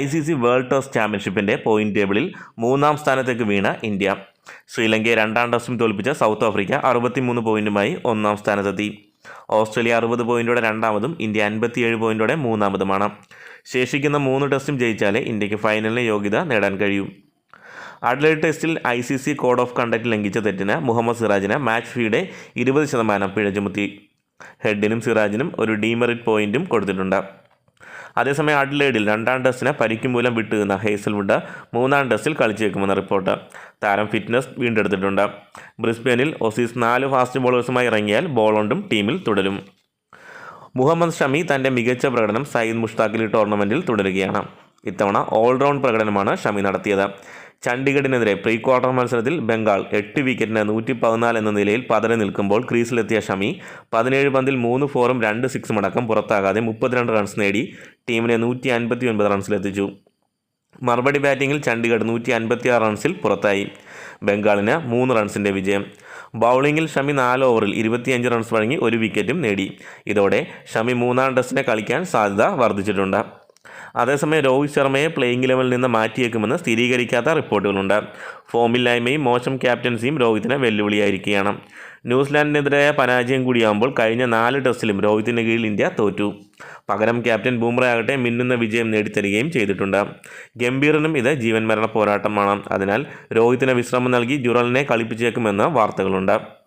I C C world test ചാമ്പ്യൻഷിപ്പിന്റെ point ടേബിളിൽ മൂന്നാം സ്ഥാനത്തേക്ക് വീണ ഇന്ത്യ. ശ്രീലങ്കയെ രണ്ടാം ടെസ്റ്റും തോൽപ്പിച്ച സൗത്ത് ആഫ്രിക്ക അറുപത്തിമൂന്ന് പോയിന്റുമായി ഒന്നാം സ്ഥാനത്തെത്തി. ഓസ്ട്രേലിയ അറുപത് പോയിന്റോടെ രണ്ടാമതും ഇന്ത്യ അൻപത്തിയേഴ് പോയിന്റോടെ മൂന്നാമതുമാണ്. ശേഷിക്കുന്ന മൂന്ന് ടെസ്റ്റും ജയിച്ചാലേ ഇന്ത്യയ്ക്ക് ഫൈനലിന് യോഗ്യത നേടാൻ കഴിയൂ. അഡ്ലൈഡ് ടെസ്റ്റിൽ I C C code of conduct ലംഘിച്ച തെറ്റിന് മുഹമ്മദ് സിറാജിന് മാച്ച് ഫീയുടെ ഇരുപത് ശതമാനം പിഴ ചുമത്തി. ഹെഡിനും സിറാജിനും ഒരു ഡീമെറിറ്റ് പോയിന്റും കൊടുത്തിട്ടുണ്ട്. അതേസമയം അഡ്ലേഡിൽ രണ്ടാം ടെസ്റ്റിന് പരിക്കും മൂലം വിട്ടുനിന്ന ഹേസൽവുഡ് മൂന്നാം ടെസ്റ്റിൽ കളിച്ചേക്കുമെന്ന റിപ്പോർട്ട് താരം ഫിറ്റ്നസ് വീണ്ടെടുത്തിട്ടുണ്ട്. ബ്രിസ്ബേനിൽ ഒസീസ് നാല് ഫാസ്റ്റ് ബോളേഴ്സുമായി ഇറങ്ങിയാൽ ബോളോണ്ടും ടീമിൽ തുടരും. മുഹമ്മദ് ഷമി തന്റെ മികച്ച പ്രകടനം സയ്യിദ് മുഷ്താഖിലി ടൂർണമെന്റിൽ തുടരുകയാണ്. ഇത്തവണ ഓൾറൗണ്ട് പ്രകടനമാണ് ഷമി നടത്തിയത്. ചണ്ഡീഗഡിനെതിരെ പ്രീ ക്വാർട്ടർ മത്സരത്തിൽ ബംഗാൾ എട്ട് വിക്കറ്റിന് നൂറ്റി പതിനാല് എന്ന നിലയിൽ പതറി നിൽക്കുമ്പോൾ ക്രീസിലെത്തിയ ഷമി പതിനേഴ് പന്തിൽ മൂന്ന് ഫോറും രണ്ട് സിക്സും അടക്കം പുറത്താകാതെ മുപ്പത്തിരണ്ട് റൺസ് നേടി ടീമിനെ നൂറ്റി അൻപത്തി ഒൻപത് റൺസിലെത്തിച്ചു. മറുപടി ബാറ്റിംഗിൽ ചണ്ഡീഗഡ് നൂറ്റി അൻപത്തിയാറ് റൺസിൽ പുറത്തായി. ബംഗാളിന് മൂന്ന് റൺസിന്റെ വിജയം. ബൗളിങ്ങിൽ ഷമി നാല് ഓവറിൽ ഇരുപത്തിയഞ്ച് റൺസ് വഴങ്ങി ഒരു വിക്കറ്റും നേടി. ഇതോടെ ഷമി മൂന്നാം ടെസ്റ്റിനെ കളിക്കാൻ സാധ്യത വർദ്ധിച്ചിട്ടുണ്ട്. അതേസമയം രോഹിത് ശർമ്മയെ പ്ലേയിങ് ലെവലിൽ നിന്ന് മാറ്റിയേക്കുമെന്ന് സ്ഥിരീകരിക്കാത്ത റിപ്പോർട്ടുകളുണ്ട്. ഫോമില്ലായ്മയും മോശം ക്യാപ്റ്റൻസിയും രോഹിത്തിന് വെല്ലുവിളിയായിരിക്കുകയാണ്. ന്യൂസിലാൻഡിനെതിരായ പരാജയം കൂടിയാകുമ്പോൾ കഴിഞ്ഞ നാല് ടെസ്റ്റിലും രോഹിത്തിന് കീഴിൽ ഇന്ത്യ തോറ്റു. പകരം ക്യാപ്റ്റൻ ബൂംറ ആകട്ടെ മിന്നുന്ന വിജയം നേടിത്തരികയും ചെയ്തിട്ടുണ്ട്. ഗംഭീറിനും ഇത് ജീവൻ മരണ പോരാട്ടമാണ്. അതിനാൽ രോഹിത്തിന് വിശ്രമം നൽകി ജുറലിനെ കളിപ്പിച്ചേക്കുമെന്ന് വാർത്തകളുണ്ട്.